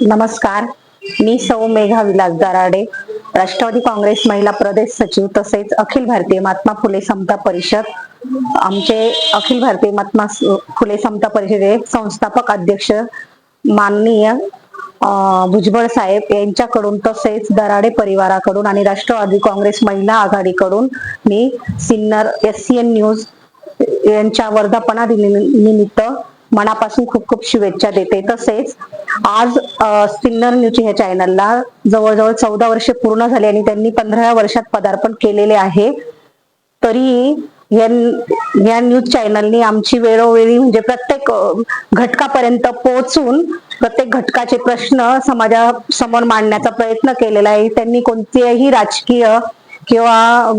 नमस्कार. मी सौ मेघा विलास दराडे राष्ट्रवादी काँग्रेस महिला प्रदेश सचिव तसेच अखिल भारतीय महात्मा फुले समता परिषद आमचे अखिल भारतीय महात्मा फुले समता परिषदे संस्थापक अध्यक्ष माननीय भुजबळ साहेब यांच्याकडून तसेच दराडे परिवाराकडून आणि राष्ट्रवादी काँग्रेस महिला आघाडीकडून मी Sinnar S C N news यांच्या वर्धापना दिनानिमित्त मनापासून खूप खूप शुभेच्छा देते. तसेच आज अ, सिन्नर न्यूज ह्या चॅनलला जवळजवळ चौदा वर्षे पूर्ण झाली आणि त्यांनी पंधराव्या वर्षात पदार्पण केलेले आहे. तरी या या न्यूज चॅनलनी आमची वेळोवेळी म्हणजे प्रत्येक घटकापर्यंत पोहोचून प्रत्येक घटकाचे प्रश्न समाजासमोर मांडण्याचा प्रयत्न केलेला आहे. त्यांनी कोणतेही राजकीय किंवा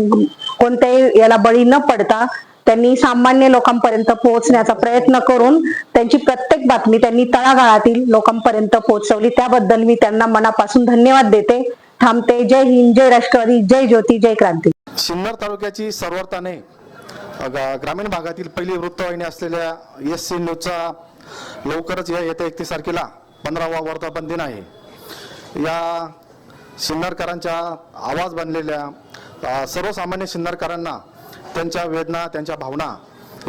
कोणत्याही याला बळी न पडता त्यांनी सामान्य लोकांपर्यंत पोहोचण्याचा प्रयत्न करून त्यांची प्रत्येक बातमी त्यांनी तळागाळातील लोकांपर्यंत पोहोचवली. त्याबद्दल मी त्यांना मनापासून धन्यवाद देते. थांबते. जय हिंद जय राष्ट्रवादी जय ज्योती जय क्रांती. सिन्नर तालुक्याची सर्वताने ग्रामीण भागातील पहिली वृत्तवाहिनी असलेल्या एस सी न्यूजचा लवकरच या येत्या एकतीस तारखेला पंधरावा वर्धापन दिन आहे. या सिन्नरकरांच्या आवाज बनलेल्या सर्वसामान्य सिन्नरकरांना त्यांच्या वेदना त्यांच्या भावना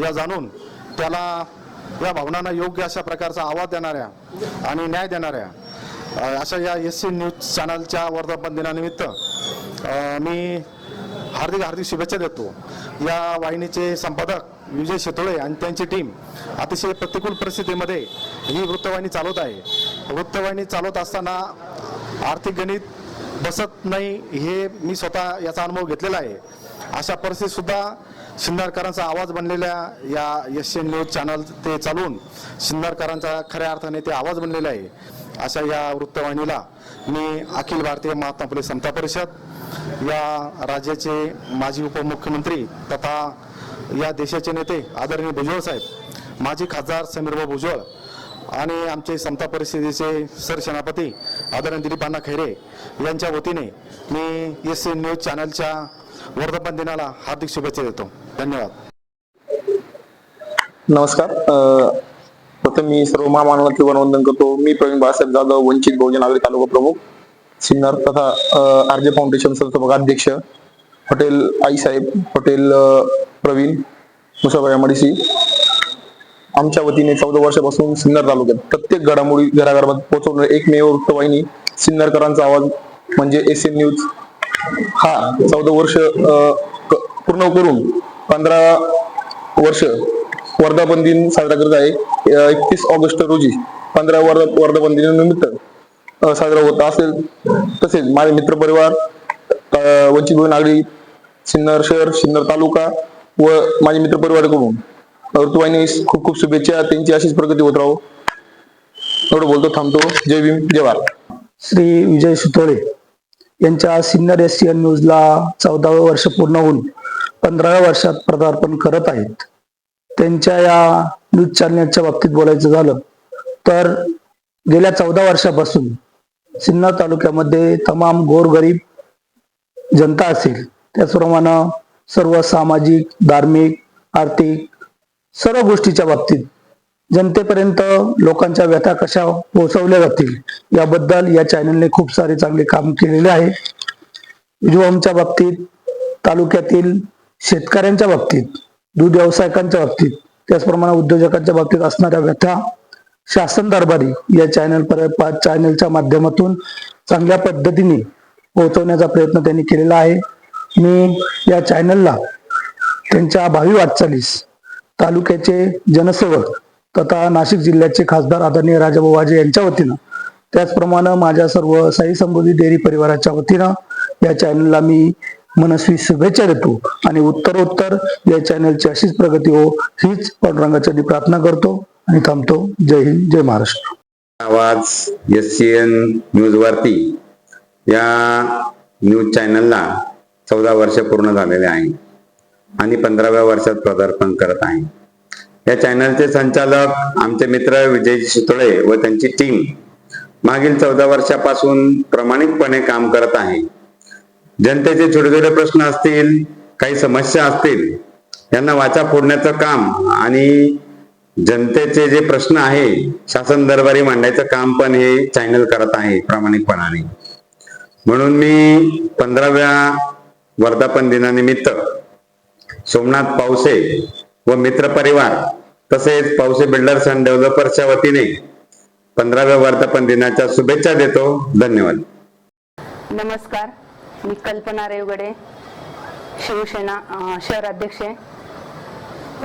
या जाणून त्याला या भावनांना योग्य अशा प्रकारचा आवाज देणाऱ्या आणि न्याय देणाऱ्या अशा या एस सी न्यूज चॅनलच्या वर्धापन दिनानिमित्त मी हार्दिक हार्दिक शुभेच्छा देतो. या वाहिनीचे संपादक विजय शेतोळे आणि त्यांची टीम अतिशय प्रतिकूल परिस्थितीमध्ये ही वृत्तवाहिनी चालवत आहे. वृत्तवाहिनी चालवत असताना आर्थिक गणित बसत नाही हे मी स्वतः याचा अनुभव घेतलेला आहे. अशा परिस्थितीत सुद्धा शिंदारकरांचा आवाज बनलेल्या या एस एन न्यूज चॅनल ते चालवून शिंदारकरांचा खऱ्या अर्थाने ते आवाज बनलेला आहे. अशा या वृत्तवाहिनीला मी अखिल भारतीय महात्मा फुले समता परिषद या राज्याचे माजी उपमुख्यमंत्री तथा या देशाचे नेते आदरणीय भुजबळ साहेब माजी खासदार समीरभाऊ भुजबळ आणि आमचे समता परिषदेचे सरसेनापती आदरणीय दिलीप अण्णा खैरे यांच्या वतीने मी एस एन न्यूज चॅनलच्या वर्धापन दिनाला हार्दिक शुभेच्छा देतो. धन्यवाद. नमस्कार. प्रथम मी सर्व महामानवाचे वनवंदन करतो. मी प्रवीण बाळासाहेब जाधव वंचित बहुजन आघाडी तालुका प्रमुख सिन्नर तथा आर जे फाउंडेशन संस्थापक अध्यक्ष हॉटेल आईसाहेब हॉटेल प्रवीण मुसाबाई मडिसी आमच्या वतीने चौदा वर्षापासून सिन्नर तालुक्यात प्रत्येक घडामोडी घराघरात पोहोचवणारी एकमेव वृत्तवाहिनी सिन्नरकरांचा आवाज म्हणजे एस एन न्यूज हा चौदा वर्ष पूर्ण करून पंधरा वर्ष वर्धापन दिन साजरा करत आहे. एकतीस ऑगस्ट रोजी पंधरा वर्ध वर्धापन दिनानिमित्त साजरा होत असेल. तसेच माझे मित्र परिवार वंचित बहुजन आघाडी सिन्नर शहर सिन्नर तालुका व माझे मित्र परिवाराकडून ऋतुवाहिनी खूप खूप शुभेच्छा. त्यांची अशीच प्रगती होत राहो. एवढं बोलतो थांबतो. जय भीम जय भारत. श्री विजय सुतोळे. यांच्या सिन्नर एशियन न्यूजला चौदावं वर्ष पूर्ण होऊन पंधराव्या वर्षात पदार्पण करत आहेत. त्यांच्या या न्यूज चॅनलच्या बाबतीत बोलायचं झालं तर गेल्या चौदा वर्षापासून सिन्नर तालुक्यामध्ये तमाम गोरगरीब जनता असेल. त्याचप्रमाणे सर्व सामाजिक धार्मिक आर्थिक सर्व गोष्टीच्या बाबतीत जनतेपर्यंत लोकांच्या व्यथा कशा पोहोचवल्या जातील याबद्दल या चॅनलने खूप सारे चांगले काम केलेले आहे. युवांच्या बाबतीत तालुक्यातील शेतकऱ्यांच्या बाबतीत दूध व्यावसायिकांच्या बाबतीत त्याचप्रमाणे उद्योजकांच्या बाबतीत असणाऱ्या व्यथा शासन दरबारी या चॅनल चॅनलच्या माध्यमातून चांगल्या पद्धतीने पोहोचवण्याचा प्रयत्न त्यांनी केलेला आहे. मी या चॅनलला त्यांच्या भावी वाटचालीस तालुक्याचे जनसेवक तथा नाशिक जिल्ह्याचे खासदार आदरणीय राजाभाऊ वाजे यांच्या वतीनं. त्याचप्रमाणे माझ्या सर्व साई संबोधी डेअरी परिवाराच्या वतीनं या चॅनलला मी मनस्वी शुभेच्छा देतो आणि उत्तरोत्तर या चॅनलची अशीच प्रगती हो हीच पांडुरंगाची प्रार्थना करतो आणि थांबतो. जय हिंद जय महाराष्ट्र. आवाज एस सी एन न्यूजवरती या न्यूज चॅनलला चौदा वर्ष पूर्ण झालेले आहे आणि पंधराव्या वर्षात पदार्पण करत आहे. या चॅनलचे संचालक आमचे मित्र विजय शितोळे व त्यांची टीम मागील चौदा वर्षापासून प्रामाणिकपणे काम करत आहे. जनतेचे छोटे छोटे प्रश्न असतील काही समस्या असतील यांना वाचा फोडण्याचं काम आणि जनतेचे जे प्रश्न आहे शासन दरबारी मांडायचं काम पण हे चॅनल करत आहे प्रामाणिकपणाने. म्हणून मी पंधराव्या वर्धापन दिनानिमित्त सोमनाथ पावसे व मित्र परिवार तसेच पावसे बिल्डर्स अँड डेव्हलपर्सच्या वतीने पंधराव्या वर्धापन दिनाच्या शुभेच्छा देतो. धन्यवाद. नमस्कार. मी कल्पना रेवगडे शिवसेना शहर अध्यक्ष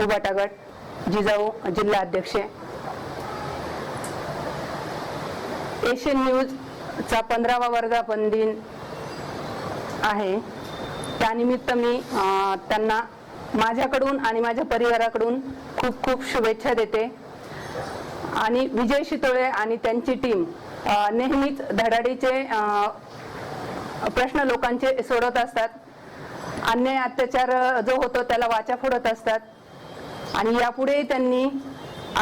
उबाटागड जिजाऊ जिल्हा अध्यक्ष एशियन न्यूजचा पंधरावा वर्धापन दिन आहे. त्यानिमित्त मी त्यांना माझ्याकडून आणि माझ्या परिवाराकडून खूप खूप शुभेच्छा देते. आणि विजय शितोळे आणि त्यांची टीम नेहमीच धडाडीचे प्रश्न लोकांचे सोडवत असतात. अन्याय अत्याचार जो होतो त्याला वाचा फोडत असतात. आणि यापुढेही त्यांनी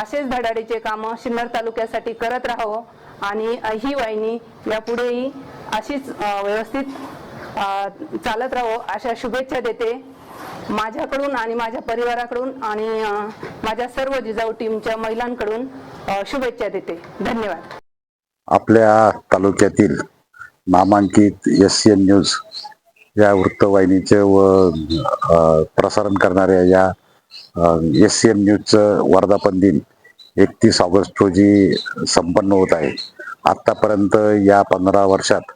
असेच धडाडीचे कामं सिन्नर तालुक्यासाठी करत राहावं. आणि ही वाहिनी यापुढेही अशीच व्यवस्थित चालत राहावं अशा शुभेच्छा देते. माझ्याकडून आणि माझ्या परिवाराकडून आणि माझ्या सर्व जिजाऊ टीमच्या महिलांकडून शुभेच्छा देते. धन्यवाद. आपल्या तालुक्यातील नामांकित एस सी एन न्यूज या वृत्तवाहिनीचे व प्रसारण करणाऱ्या या एस सी एन न्यूजचं वर्धापन दिन एकतीस ऑगस्ट रोजी संपन्न होत आहे. आत्तापर्यंत या पंधरा वर्षात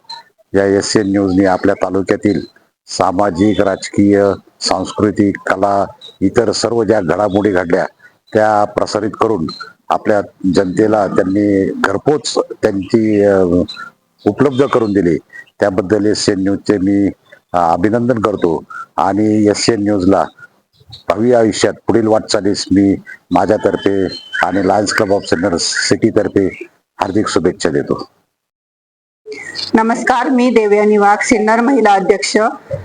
या एस सी एन न्यूजने आपल्या तालुक्यातील सामाजिक राजकीय सांस्कृतिक कला इतर सर्व ज्या घडामोडी घडल्या त्या प्रसारित करून आपल्या जनतेला त्यांनी घरपोच त्यांची उपलब्ध करून दिली. त्याबद्दल एस एन न्यूजचे मी अभिनंदन करतो. आणि एस एन न्यूजला भावी आयुष्यात पुढील वाटचालीस मी माझ्यातर्फे आणि लायन्स क्लब ऑफ सिन्नर सिटीतर्फे हार्दिक शुभेच्छा देतो. नमस्कार मी देवयानी वाघ सिन्नर महिला अध्यक्ष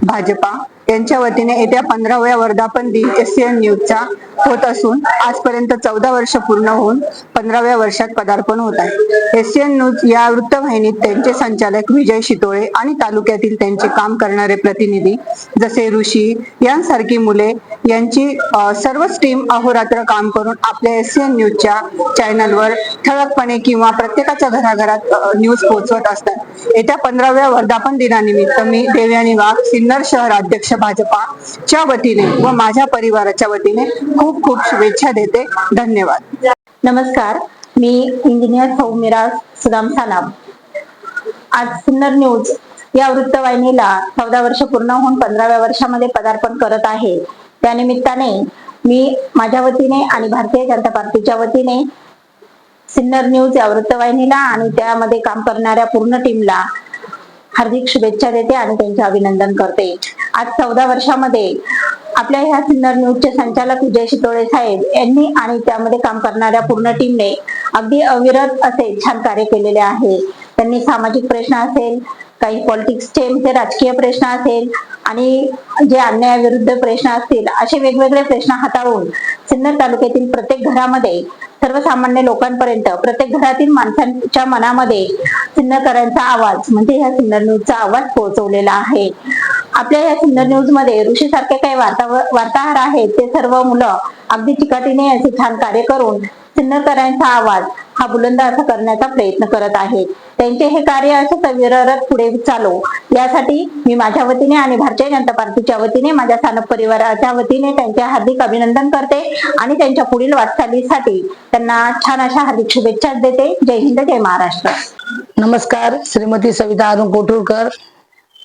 भाजपा. यांच्या वतीने येत्या पंधराव्या वर्धापन दिन एस न्यूजचा होत असून आजपर्यंत चौदा वर्ष पूर्ण होऊन पंधराव्या वर्षात पदार्पण होत आहे. एस न्यूज या वृत्तवाहिनीत त्यांचे संचालक विजय शितोळे आणि तालुक्यातील त्यांचे काम करणारे प्रतिनिधी जसे ऋषी यांसारखी मुले यांची सर्वच टीम अहोरात्र काम करून आपल्या एस न्यूजच्या चॅनलवर ठळकपणे किंवा प्रत्येकाच्या घराघरात न्यूज पोहोचवत असतात. येत्या पंधराव्या वर्धापन दिनानिमित्त मी देवयानी वाघ सिन्नर शहर अध्यक्ष भाजपाच्या वतीने व माझ्या परिवाराच्या वतीने खूप खूप खूप शुभेच्छा देते. धन्यवाद. नमस्कार. मी इंजिनियर सौमिरा सुदाम सानाब आज सुंदर न्यूज. या वृत्तवाहिनीला चौदा वर्ष पूर्ण होऊन पंधराव्या वर्षामध्ये पदार्पण करत आहे. त्या निमित्ताने मी माझ्या वतीने आणि भारतीय जनता पार्टीच्या वतीने सिन्नर न्यूज या वृत्तवाहिनीला आणि त्यामध्ये काम करणाऱ्या पूर्ण टीमला हार्दिक शुभेच्छा देते आणि त्यांचे अभिनंदन करते. आज चौदा वर्षामध्ये आपल्या ह्या सिन्नर न्यूजचे संचालक विजय शितोळे साहेब यांनी आणि त्यामध्ये काम करणाऱ्या पूर्ण टीमने अगदी अविरत असे छान कार्य केलेले आहे. त्यांनी सामाजिक प्रश्न असेल काही पॉलिटिक्सचे म्हणजे राजकीय प्रश्न असेल आणि जे अन्यायाविरुद्ध प्रश्न असतील असे वेगवेगळे प्रश्न हाताळून सिन्नर तालुक्यातील प्रत्येक घरामध्ये सर्वसामान्य लोकांपर्यंत प्रत्येक घरातील माणसांच्या मनामध्ये सिन्नरकरांचा आवाज म्हणजे ह्या सिन्नर न्यूजचा आवाज पोहोचवलेला आहे. आपल्या या सुंदर न्यूजमध्ये ऋषी सारखे काही वार्ताहर आहेत ते सर्व मुलं अगदी चिकाटीने असे छान कार्य करून सिन्नरकरांचा आवाज हा बुलंद असा करण्याचा प्रयत्न करत आहेत. त्यांचे हे कार्य असं सविरत पुढे चालू. यासाठी मी माझ्या वतीने आणि भारतीय जनता पार्टीच्या वतीने माझ्या स्थानक परिवाराच्या वतीने त्यांचे हार्दिक अभिनंदन करते आणि त्यांच्या पुढील वाटचालीसाठी त्यांना छान अशा हार्दिक शुभेच्छा देते. जय हिंद जय महाराष्ट्र. नमस्कार. Shrimati Savita Arun Koturkar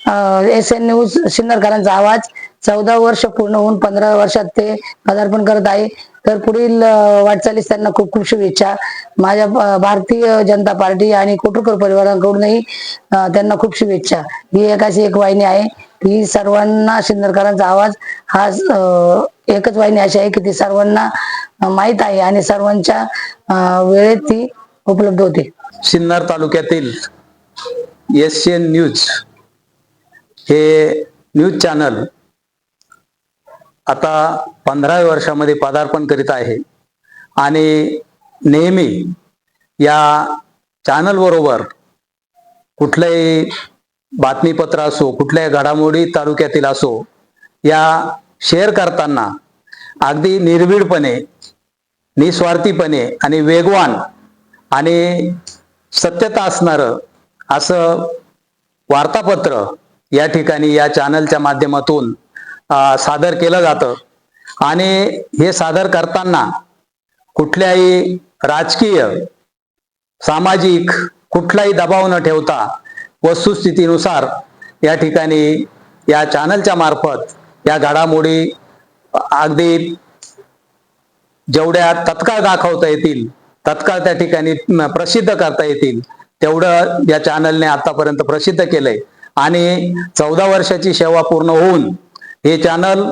S N news सिन्नरकरांचा आवाज. चौदा वर्ष पूर्ण होऊन पंधरा वर्षात ते पदार्पण करत आहे. तर पुढील वाटचालीस त्यांना खूप खूप शुभेच्छा. माझ्या भारतीय जनता पार्टी आणि कोटुरकर परिवाराकडूनही त्यांना खूप शुभेच्छा. ही एक अशी एक वाहिनी आहे. ही सर्वांना सिन्नरकरांचा आवाज. हा एकच वाहिनी अशी आहे की ती सर्वांना माहीत आहे आणि सर्वांच्या वेळेत ती उपलब्ध होते. सिन्नर तालुक्यातील एस एन न्यूज हे न्यूज चॅनल आता पंधराव्या वर्षामध्ये पदार्पण करीत आहे. आणि नेहमी या चॅनलबरोबर कुठलंही बातमीपत्र असो कुठल्याही घडामोडी तालुक्यातील असो या शेअर करताना अगदी निर्भीडपणे निस्वार्थीपणे आणि वेगवान आणि सत्यता असणारं असं वार्तापत्र या ठिकाणी या चॅनलच्या माध्यमातून सादर केलं जातं. आणि हे सादर करताना कुठल्याही राजकीय सामाजिक कुठलाही दबाव न ठेवता वस्तुस्थितीनुसार या ठिकाणी या चॅनलच्या मार्फत या घडामोडी अगदी जेवढ्या तत्काळ दाखवता येतील तत्काळ त्या ठिकाणी प्रसिद्ध करता येतील तेवढं या चॅनलने आतापर्यंत प्रसिद्ध केलंय. आणि चौदा वर्षाची सेवा पूर्ण होऊन हे चॅनल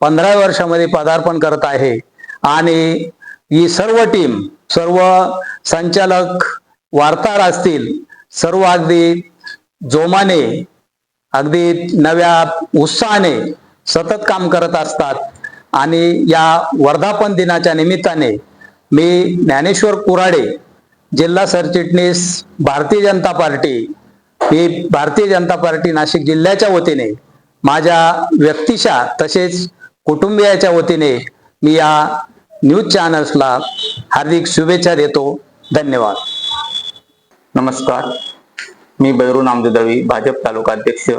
पंधरा वर्षामध्ये पदार्पण करत आहे. आणि ही सर्व टीम सर्व संचालक वार्ताहर असतील सर्व अगदी जोमाने अगदी नव्या उत्साहाने सतत काम करत असतात. आणि या वर्धापन दिनाच्या निमित्ताने मी ज्ञानेश्वर कुराडे जिल्हा सरचिटणीस भारतीय जनता पार्टी मी भारतीय जनता पार्टी नाशिक जिल्ह्याच्या वतीने माझ्या व्यक्तिशा तसेच कुटुंबियाच्या वतीने मी या न्यूज चॅनल्सला हार्दिक शुभेच्छा देतो. धन्यवाद. नमस्कार. मी बैरू नामदेदळवी भाजप तालुका अध्यक्ष.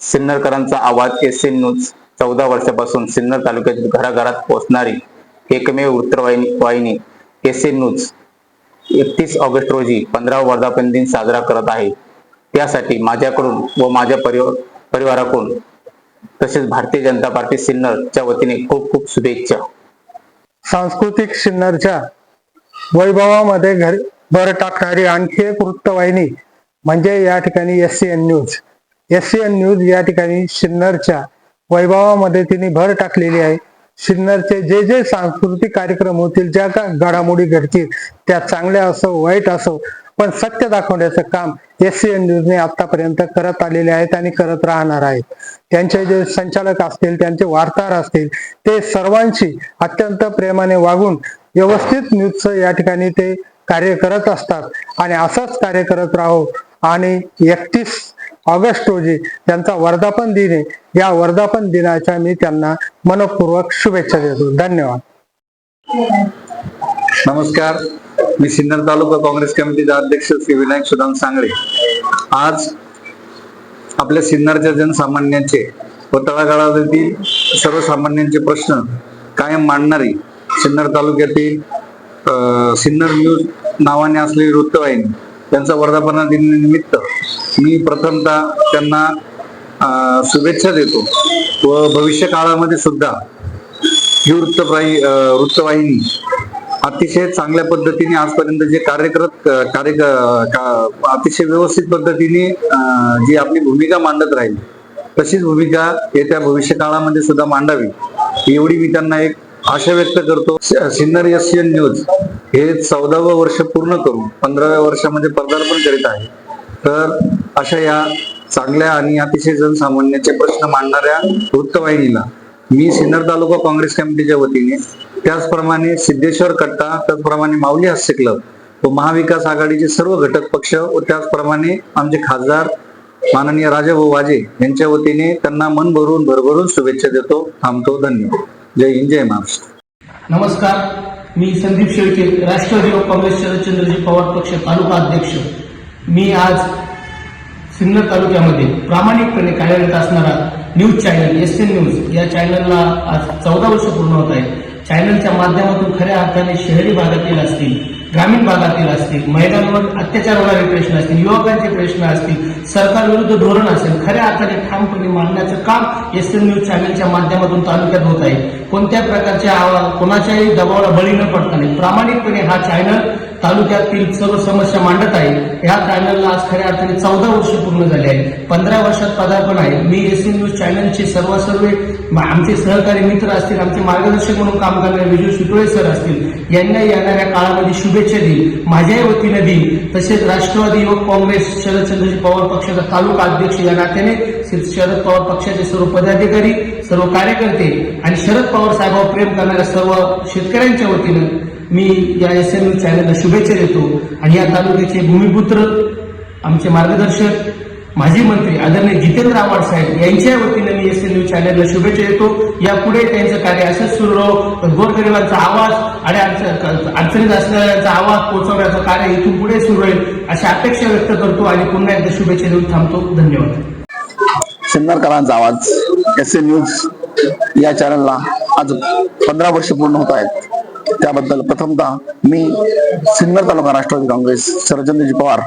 सिन्नरकरांचा आवाज एस एन न्यूज चौदा वर्षापासून सिन्नर तालुक्यातील घराघरात पोहोचणारी एकमेव वृत्तवाहिनी वाहिनी एस एन न्यूज एकतीस ऑगस्ट रोजी पंधरा वर्धापन दिन साजरा करत आहे. त्यासाठी माझ्याकडून व माझ्या परिवार परिवाराकडून तसेच भारतीय जनता पार्टी सिन्नरच्या वतीने खूप खूप शुभेच्छा. सांस्कृतिक सिन्नरच्या वैभवामध्ये घर भर टाकणारी आणखी एक वृत्तवाहिनी म्हणजे या ठिकाणी S C N news S C N news या ठिकाणी सिन्नरच्या वैभवामध्ये तिने भर टाकलेली आहे. सिन्नरचे जे जे सांस्कृतिक कार्यक्रम होतील ज्या का घडामोडी घडतील त्या चांगल्या असो वाईट असो पण सत्य दाखवण्याचं काम एस सी एन न्यूजने आतापर्यंत करत आलेले आहेत आणि करत राहणार आहेत. त्यांचे जे संचालक असतील त्यांचे वार्ताहर असतील ते सर्वांशी अत्यंत प्रेमाने वागून व्यवस्थित न्यूजचं या ठिकाणी ते कार्य करत असतात. आणि असंच कार्य करत राहो. आणि एकतीस ऑगस्ट रोजी त्यांचा वर्धापन दिन आहे. या वर्धापन दिनाच्या मी त्यांना मनपूर्वक शुभेच्छा देतो. धन्यवाद. नमस्कार. मी सिन्नर तालुका काँग्रेस कमिटीचा अध्यक्ष श्री विनायक सुदाम सांगळे. आज आपल्या सिन्नरच्या जनसामान्यांचे व तळागाळातील सर्वसामान्यांचे प्रश्न कायम मांडणारी सिन्नर तालुक्यातील सिन्नर न्यूज नावाने असलेली वृत्तवाहिनी त्यांचा वर्धापना दिनानिमित्त मी प्रथमतः त्यांना शुभेच्छा देतो व भविष्य काळामध्ये सुद्धा ही वृत्तवाही वृत्तवाहिनी अतिशय चांगल्या पद्धतीने आजपर्यंत जे कार्य करत कार्य अतिशय व्यवस्थित पद्धतीने जी आपली भूमिका मांडत राहील तशीच भूमिका येत्या भविष्य काळामध्ये सुद्धा मांडावी एवढी मी त्यांना एक आशा व्यक्त करतो. सिन्नर सिन्नर एशियन न्यूज हे चौदावं वर्ष पूर्ण करून पंधराव्या वर्षामध्ये पदार्पण करीत आहे. तर अशा या चांगल्या आणि अतिशय जनसामान्याचे प्रश्न मांडणाऱ्या वृत्तवाहिनीला मी सिन्नर तालुका काँग्रेस कमिटीच्या वतीने त्याचप्रमाणे सिद्धेश्वर कट्टा त्याचप्रमाणे माऊली हास्य क्लब व महाविकास आघाडीचे सर्व घटक पक्ष व त्याचप्रमाणे आमचे खासदार माननीय राजाभाऊ वाजे यांच्या वतीने त्यांना मन भरून भरभरून शुभेच्छा देतो थांबतो धन्यवाद. जय हिंद जय महाराष्ट्र. नमस्कार. मी संदीप शेळके राष्ट्रवादी काँग्रेस शरदचंद्रजी पवार पक्ष तालुका अध्यक्ष. मी आज सिन्नर तालुक्यामध्ये प्रामाणिकपणे कार्यरत असणारा news channel S N news या चॅनलला आज चौदा वर्ष पूर्ण होत आहे. चॅनलच्या माध्यमातून खऱ्या अर्थाने शहरी भागातील असतील ग्रामीण भागातील असतील महिलांवर अत्याचार होणारे प्रश्न असतील युवकांचे प्रश्न असतील सरकार विरुद्ध धोरण असेल खऱ्या अर्थाने ठामपणे मांडण्याचं काम एस एन न्यूज चॅनलच्या माध्यमातून तालुक्यात होत आहे. कोणत्या प्रकारच्या आवाज कोणाच्याही दबावाला बळी न पडता नाही प्रामाणिकपणे हा चॅनल तालुक्यातील सर्व समस्या मांडत आहे. ह्या चॅनलला आज खऱ्या अर्थाने चौदा वर्ष पूर्ण झाले आहे पंधरा वर्षात पदार्पण आहे. मी एस एन न्यूज चॅनलचे सर्व सर्व आमचे सहकारी मित्र असतील आमचे मार्गदर्शक म्हणून काम करणारे विजय सुटोळे सर असतील यांना येणाऱ्या काळामध्ये शुभेच्छा देईल माझ्याही वतीने देईल. तसेच राष्ट्रवादी युवक काँग्रेस शरदचंद्रजी पवार पक्षाचा तालुका अध्यक्ष या नात्याने शरद पवार पक्षाचे सर्व पदाधिकारी सर्व कार्यकर्ते आणि शरद पवार साहेबांवर प्रेम करणाऱ्या सर्व शेतकऱ्यांच्या वतीनं मी या एस एन चॅनलला शुभेच्छा देतो. आणि या तालुक्याचे भूमिपुत्र आमचे मार्गदर्शक माजी मंत्री आदरणीय जितेंद्र आव्हाड साहेब यांच्या वतीने मी एस एन न्यूज चॅनलला शुभेच्छा देतो. यापुढे त्यांचं कार्य असंच सुरू राहो. गोरगरिबांचा आवाज आणि अडचणीत असणाऱ्यांचा आवाज पोहोचवण्याचं कार्य इथून पुढे सुरू राहील अशी अपेक्षा व्यक्त करतो आणि पुन्हा एकदा शुभेच्छा देऊन थांबतो. धन्यवाद. सिन्नरकरांचा आवाज एस एन न्यूज या चॅनलला आज पंधरा वर्ष पूर्ण होत आहेत. त्याबद्दल प्रथमतः मी सिन्नर तालुका राष्ट्रवादी काँग्रेस शरदचंद्रजी पवार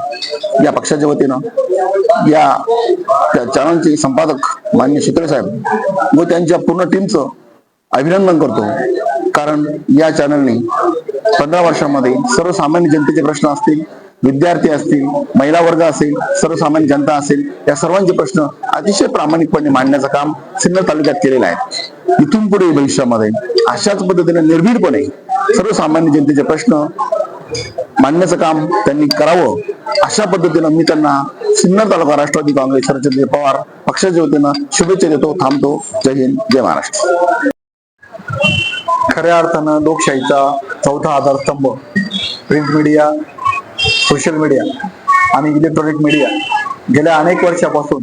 या पक्षाच्या वतीनं या त्या चॅनलचे संपादक मान्य शितळे साहेब व त्यांच्या पूर्ण टीमचं अभिनंदन करतो. कारण या चॅनलने पंधरा वर्षामध्ये सर्वसामान्य जनतेचे प्रश्न असतील विद्यार्थी असतील महिला वर्ग असेल सर्वसामान्य जनता असेल या सर्वांचे प्रश्न अतिशय प्रामाणिकपणे मांडण्याचं काम सिन्नर तालुक्यात केलेलं आहे. इथून पुढे भविष्यामध्ये अशाच पद्धतीने निर्भीडपणे सर्वसामान्य जनतेचे प्रश्न मांडण्याचं काम त्यांनी करावं. अशा पद्धतीनं मी त्यांना सिन्नर तालुका राष्ट्रवादी काँग्रेस शरदचंद्र पवार पक्षाच्या वतीनं शुभेच्छा देतो थांबतो. जय हिंद जय महाराष्ट्र. खऱ्या अर्थानं लोकशाहीचा चौथा आधारस्तंभ प्रिंट मीडिया सोशल मीडिया आणि इलेक्ट्रॉनिक मीडिया. गेल्या अनेक वर्षापासून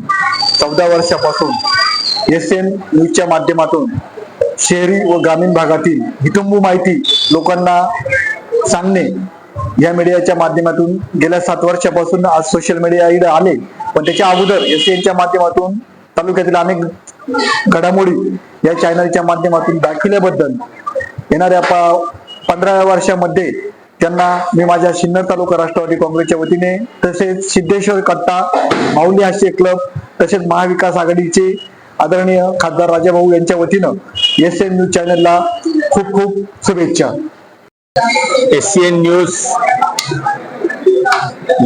चौदा वर्षापासून एस एन न्यूजच्या माध्यमातून शहरी व ग्रामीण भागातील हितंबू माहिती लोकांना सांगणे या मीडियाच्या माध्यमातून गेल्या सात वर्षापासून आज सोशल मीडिया इकडे आले. पण त्याच्या अगोदर एस एनच्या माध्यमातून तालुक्यातील अनेक घडामोडी या चॅनलच्या माध्यमातून दाखविल्याबद्दल येणाऱ्या पंधराव्या वर्षामध्ये त्यांना मी माझ्या सिन्नर तालुका राष्ट्रवादी काँग्रेसच्या वतीने तसेच सिद्धेश्वर कट्टा माऊली हास्य क्लब तसेच महाविकास आघाडीचे आदरणीय खासदार राजाभाऊ यांच्या वतीनं एस एन न्यूज चॅनलला खूप खूप शुभेच्छा. एस सी एन न्यूज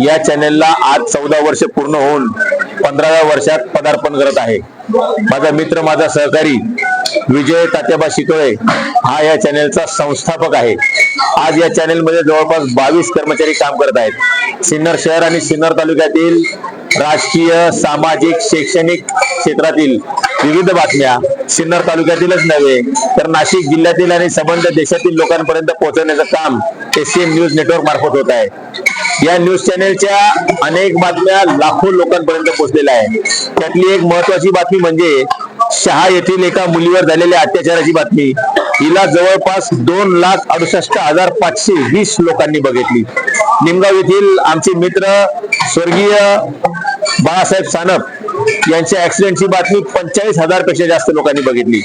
या चॅनेलला आज चौदा वर्ष पूर्ण होऊन पंधराव्या वर्षात पदार्पण करत आहे. माझा मित्र माझा सहकारी विजय तात्याबा शितोळे हा या चॅनेलचा संस्थापक आहे. आज या चॅनेलमध्ये जवळपास बावीस कर्मचारी काम करत आहेत. सिन्नर शहर आणि सिन्नर तालुक्यातील राजकीय सामाजिक शैक्षणिक क्षेत्रातील विविध बातम्या सिन्नर तालुक्यातीलच नव्हे तर नाशिक जिल्ह्यातील आणि संबंध देशातील लोकांपर्यंत पोहोचवण्याचं काम एससीएन न्यूज नेटवर्क मार्फत होत आहे. या न्यूज चॅनेलच्या अनेक बातम्या लाखो लोकांपर्यंत पोहोचलेल्या आहे त्यातली एक महत्वाची बातमी म्हणजे शहा येथील एका मुलीवर झालेल्या अत्याचाराची बातमी. हिला जवळपास दोन लाख अडुसष्ट हजार पाचशे वीस लोकांनी बघितली. निमगाव येथील आमचे मित्र स्वर्गीय बाळासाहेब सानप यांच्या ऍक्सिडेंटची बातमी पंचेचाळीस हजारपेक्षा जास्त लोकांनी बघितली.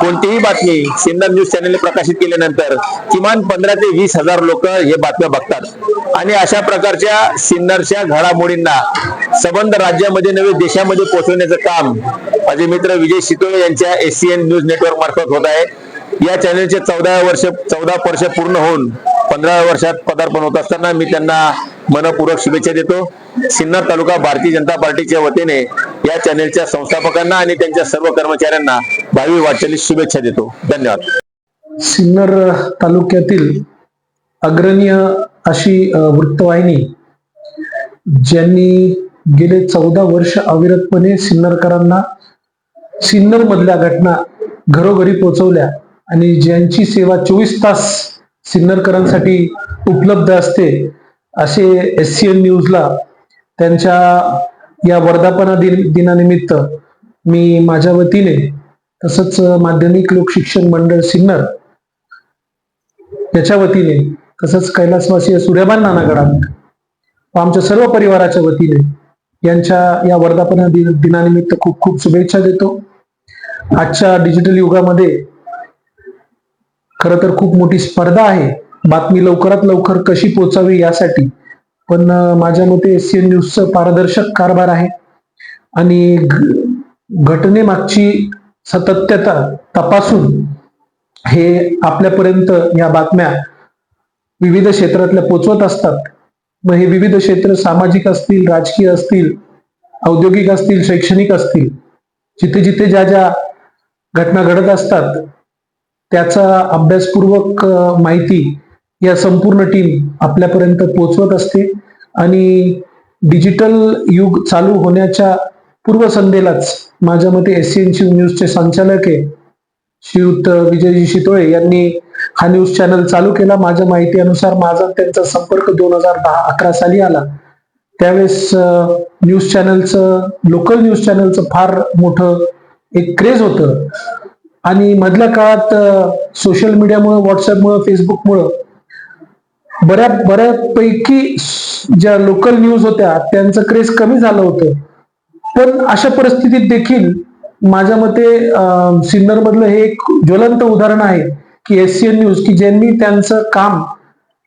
कोणतीही बातमी सिन्नर न्यूज चॅनलने प्रकाशित केल्यानंतर किमान पंधरा ते वीस हजार लोक हे बातम्या बघतात. आणि अशा प्रकारच्या सिन्नरच्या घडामोडींना संबंध राज्यामध्ये नव्हे देशामध्ये पोहोचवण्याचं काम माझे मित्र विजय शितोळे यांच्या एसीएन न्यूज नेटवर्क मार्फत होत आहे. या चॅनलचे चौदा वर्ष चौदा वर्ष पूर्ण होऊन पंधराव्या वर्षात पदार्पण होत असताना मी त्यांना मनपूर्वक शुभेच्छा देतो. सिन्नर तालुका भारतीय जनता पार्टीच्या वतीने या चॅनेलच्या संस्थापकांना आणि त्यांच्या सर्व कर्मचाऱ्यांना भावी वाटचालीस शुभेच्छा देतो. धन्यवाद. सिन्नर तालुक्यातील अग्रणीय अशी वृत्तवाहिनी ज्यांनी गेले चौदा वर्ष अविरतपणे सिन्नरकरांना सिन्नर मधल्या घटना घरोघरी पोहोचवल्या आणि ज्यांची सेवा चोवीस तास सिन्नरकरांसाठी उपलब्ध असते असे एस सी एन न्यूजला त्यांच्या या वर्धापना दिन दिनानिमित्त मी माझ्या वतीने तसंच माध्यमिक लोकशिक्षण मंडळ सिन्नर याच्या वतीने तसंच कैलासवासीय सूर्यबान नानागडात व आमच्या सर्व परिवाराच्या वतीने यांच्या या वर्धापना दिन दिनानिमित्त खूप खूप शुभेच्छा देतो. आजच्या डिजिटल युगामध्ये खर तर खूप मोठी स्पर्धा आहे. बातमी लवकरात लवकर कशी पोचावी यासाठी. पण माझ्या मते एस सी एन न्यूजचं पारदर्शक कारभार आहे. आणि घ- घटनेमागची सतत्यता तपासून हे आपल्यापर्यंत या बातम्या विविध क्षेत्रातल्या पोचवत असतात. मग हे विविध क्षेत्र सामाजिक असतील राजकीय असतील औद्योगिक असतील शैक्षणिक असतील जिथे जिथे ज्या ज्या घटना घडत असतात त्याचा अभ्यासपूर्वक माहिती या संपूर्ण टीम आपल्यापर्यंत पोहोचवत असते. आणि डिजिटल युग चालू होण्याच्या पूर्वसंध्येलाच माझ्या मते एस सी न्यूजचे संचालक आहे श्रीयुत विजयजी शितोळे यांनी हा न्यूज चॅनल चालू केला. माझ्या माहितीनुसार माझा त्यांचा संपर्क दोन हजार दहा अकरा साली आला. त्यावेळेस न्यूज चॅनलचं लोकल न्यूज चॅनलचं फार मोठं एक क्रेज होतं. आणि मधल्या काळात सोशल मीडियामुळं व्हॉट्सअपमुळं फेसबुकमुळं बऱ्या बऱ्यापैकी ज्या लोकल न्यूज होत्या त्यांचं क्रेज कमी झालं होतं. पण अशा परिस्थितीत देखील माझ्या मते सिन्नर मधलं हे एक ज्वलंत उदाहरण आहे की एस सी एन न्यूज की ज्यांनी त्यांचं काम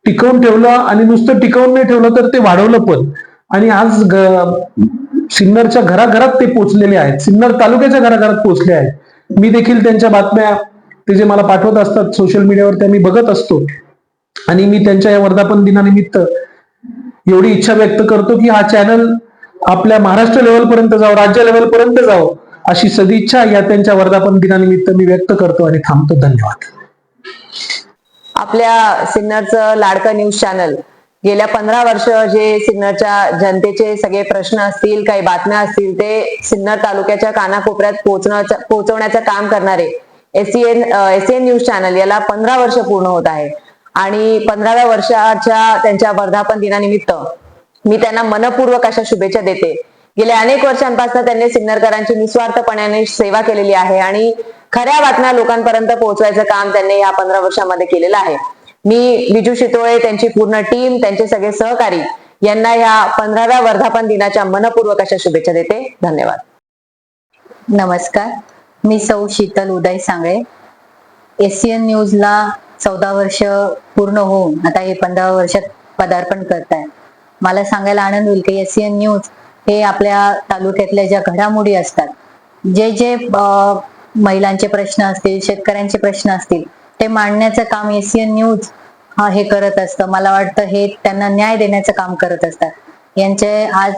टिकवून ठेवलं आणि नुसतं टिकवून नाही ठेवलं तर ते वाढवलं पण. आणि आज सिन्नरच्या घराघरात ते पोचलेले आहेत. सिन्नर तालुक्याच्या घराघरात पोचले आहेत. मी देखील त्यांच्या बातम्या ते जे मला पाठवत असतात सोशल मीडियावर त्या मी बघत असतो. आणि मी त्यांच्या या वर्धापन दिनानिमित्त एवढी इच्छा व्यक्त करतो की हा चॅनल आपल्या महाराष्ट्र लेवल पर्यंत जावं राज्य लेवल पर्यंत जावं अशी सदिच्छा या त्यांच्या वर्धापन दिनानिमित्त मी व्यक्त करतो आणि थांबतो. धन्यवाद. आपल्या सिन्नरचं लाडकं न्यूज चॅनल गेल्या पंधरा वर्ष जे सिन्नरच्या जनतेचे सगळे प्रश्न असतील काही बातम्या असतील ते सिन्नर तालुक्याच्या कानाकोपऱ्यात पोहोचण्याचं पोहोचवण्याचं काम करणारे एससीएन एन न्यूज चॅनल याला पंधरा वर्ष पूर्ण होत आहे. आणि पंधराव्या वर्षाच्या त्यांच्या वर्धापन दिनानिमित्त मी त्यांना मनपूर्वक अशा शुभेच्छा देते. गेल्या अनेक वर्षांपासून त्यांनी सिन्नरकरांची निस्वार्थपणाने सेवा केलेली आहे आणि खऱ्या बातम्या लोकांपर्यंत पोहोचवायचं काम त्यांनी या पंधरा वर्षामध्ये केलेलं आहे. मी विजू शितोळे त्यांची पूर्ण टीम त्यांचे सगळे सहकारी यांना या पंधराव्या वर्धापन दिनाच्या मनपूर्वक अशा शुभेच्छा देते. धन्यवाद. नमस्कार. मी सौ शीतल उदय सांगळे. एशियन न्यूजला चौदा वर्ष पूर्ण होऊन आता हे पंधरा वर्षात पदार्पण करताय. मला सांगायला आनंद होईल की एससीएन न्यूज हे आपल्या तालुक्यातल्या ज्या घडामोडी असतात जे जे महिलांचे प्रश्न असतील शेतकऱ्यांचे प्रश्न असतील ते मांडण्याचं काम एससीएन न्यूज हा हे करत असतं. मला वाटतं हे त्यांना न्याय देण्याचं काम करत असतात. यांचे आज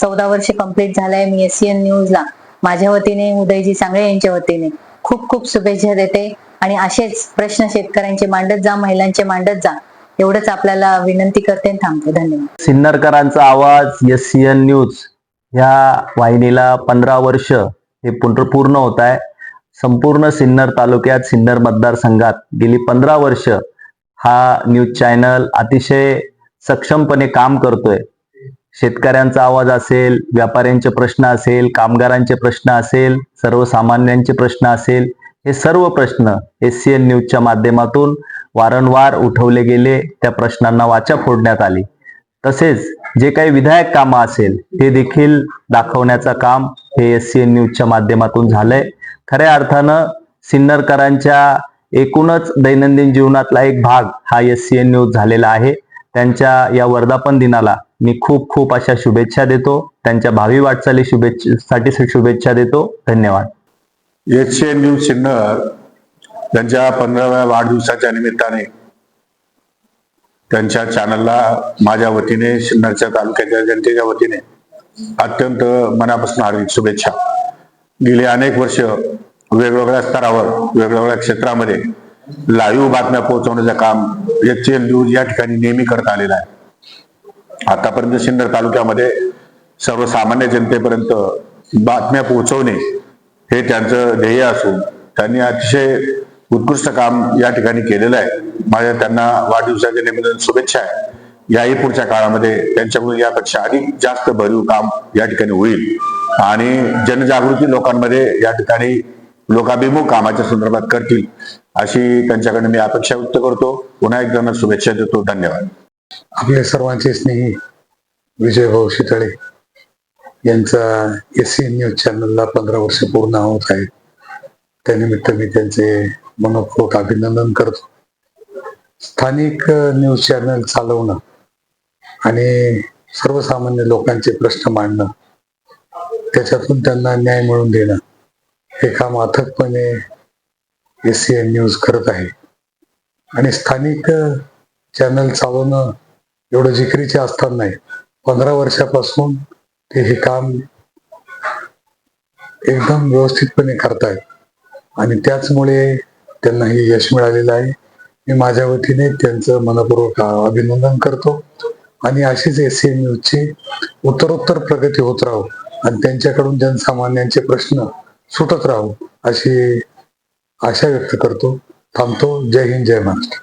चौदा वर्ष कंप्लीट झालंय मी एससीएन न्यूजला माझ्या वतीने उदयजी सांगळे यांच्या वतीने खूप खूप शुभेच्छा देते. आणि असेच प्रश्न शेतकऱ्यांचे मांडत जा महिलांचे मांडत जा एवढंच आपल्याला विनंती करते थांबते. धन्यवाद. सिन्नरकरांचा आवाज एस सी एन न्यूज ह्या वाहिनीला पंधरा वर्ष हे पूर्ण होत आहे. संपूर्ण सिन्नर तालुक्यात सिन्नर मतदारसंघात गेली पंधरा वर्ष हा न्यूज चॅनल अतिशय सक्षमपणे काम करतोय. शेतकऱ्यांचा आवाज असेल व्यापाऱ्यांचे प्रश्न असेल कामगारांचे प्रश्न असेल सर्वसामान्यांचे प्रश्न असेल हे सर्व प्रश्न एस सी एन न्यूजच्या माध्यमातून वारंवार उठवले गेले. त्या प्रश्नांना वाचा फोडण्यात आली. तसेच जे काही विधायक कामं असेल ते देखील दाखवण्याचं काम हे एस सी एन न्यूजच्या माध्यमातून झालंय. खऱ्या अर्थानं सिन्नरकरांच्या एकूणच दैनंदिन जीवनातला एक भाग हा एस सी एन न्यूज झालेला आहे. त्यांच्या या वर्धापन दिनाला मी खूप खूप अशा शुभेच्छा देतो. त्यांच्या भावी वाटचाली शुभेच्छेसाठी शुभेच्छा देतो. धन्यवाद. एच एन न्यूज सिन्नर त्यांच्या पंधराव्या वाढदिवसाच्या निमित्ताने त्यांच्या चॅनलला माझ्या वतीने सिन्नरच्या तालुक्याच्या जनतेच्या वतीने अत्यंत मनापासून हार्दिक शुभेच्छा. गेली अनेक वर्ष वेगवेगळ्या स्तरावर वेगवेगळ्या क्षेत्रामध्ये लाईव्ह बातम्या पोहोचवण्याचं काम एच एन न्यूज या ठिकाणी नेहमी करत आलेलं आहे. आतापर्यंत सिन्नर तालुक्यामध्ये सर्वसामान्य जनतेपर्यंत बातम्या पोहोचवणे हे त्यांचं ध्येय असून त्यांनी अतिशय उत्कृष्ट काम या ठिकाणी केलेलं आहे. माझ्या त्यांना वाढदिवसाच्या निमित्ताने शुभेच्छा आहे. याही पुढच्या काळामध्ये त्यांच्याकडून यापेक्षा अधिक जास्त भरीव काम या ठिकाणी होईल. आणि जनजागृती लोकांमध्ये या ठिकाणी लोकाभिमुख कामाच्या संदर्भात करतील अशी त्यांच्याकडे मी अपेक्षा व्यक्त करतो. पुन्हा एकदा शुभेच्छा देतो. धन्यवाद. आपले सर्वांचे स्नेही विजय भाऊ शितळे. यांचा एस सी न्यूज चॅनलला पंधरा वर्ष पूर्ण होत आहेत. त्यानिमित्त मी त्यांचे मनपूर्वक अभिनंदन करतो. स्थानिक न्यूज चॅनल चालवणं आणि सर्वसामान्य लोकांचे प्रश्न मांडणं त्याच्यातून त्यांना न्याय मिळवून देणं हे काम अथकपणे एस सी एन न्यूज करत आहे. आणि स्थानिक चॅनल चालवणं एवढं जिकरीचे असताना नाही पंधरा वर्षापासून ते हे काम एकदम व्यवस्थितपणे करतायत. आणि त्याचमुळे त्यांना हे यश मिळालेलं आहे. मी माझ्या वतीने त्यांचं मनपूर्वक अभिनंदन करतो. आणि अशीच एस सी न्यूजची उत्तरोत्तर प्रगती होत राहू आणि त्यांच्याकडून जनसामान्यांचे प्रश्न सुटत राहू अशी आशा व्यक्त करतो. थांबतो. जय हिंद जय महाराष्ट्र.